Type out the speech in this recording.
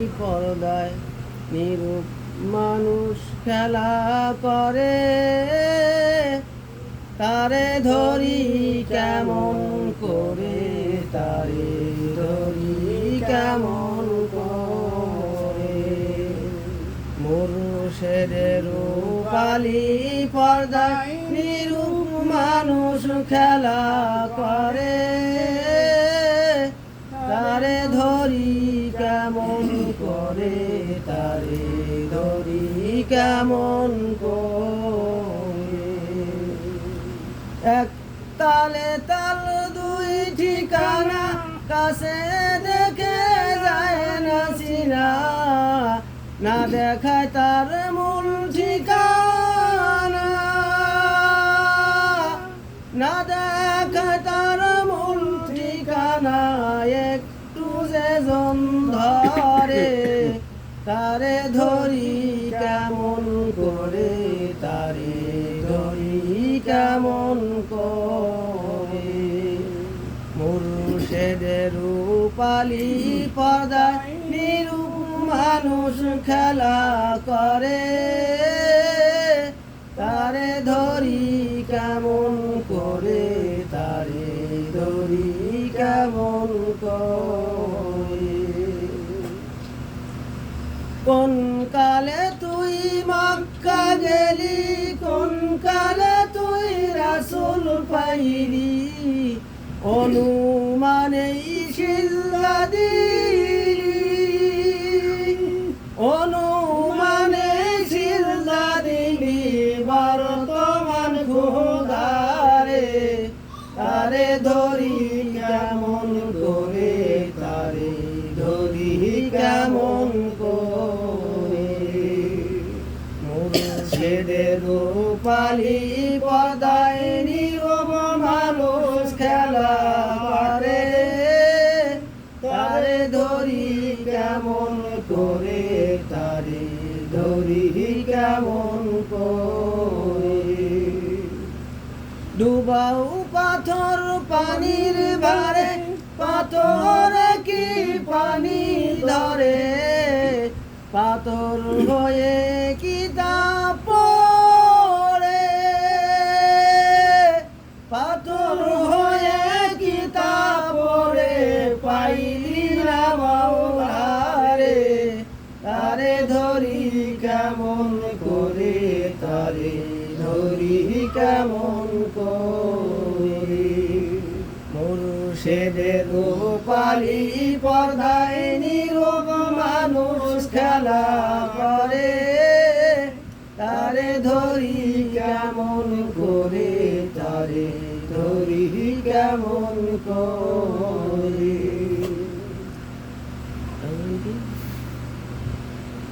পর্দায় নিরূপ মানুষ খেলা করে। তারে ধরি কেমন করে, তারে ধরি কেমন করে। মুরুষেদের রূপালি পর্দায় নিরূপ মানুষ খেলা করে। তারে ধরি কেমন এক তালে তাল দুই ঠিকানা, কাছে দেখে যায় না চিনা। না দেখায় তার মূল ঠিকানা। না দেখায় তারে ধরি কেমন করে, তারে ধরি কেমন করে। মুর্শেদের রূপালি পর্দায় নিরূপ মানুষ খেলা করে। তারে ধরি কেমন করে, তারে ধরি কেমন করে। কোন কালে তুই মক্কা গেলি? কোন কালে তুই রাসুল পাইলি? অনুমানেই শিল্লা দিলি। অনুমানে শিল্লা দিলি বর্তমান খুদারে। তারে ধরি মুর্শিদের রূপালি পদায় নীরব মানুষ খেলা করে তারে ধরি কেমন করে, তারে ধরি কেমন করে। ডুবাও পাথর পানির বারে পাথর কি পানি ধরে? পাথর হয়ে তারে ধরি কেমন করে, তারে ধরি কেমন করে। মুর্শেদের রূপালি পর্দায় নীরব মানুষ খেলা করে। তারে ধরি কেমন করে, তারে ধরি কেমন করে।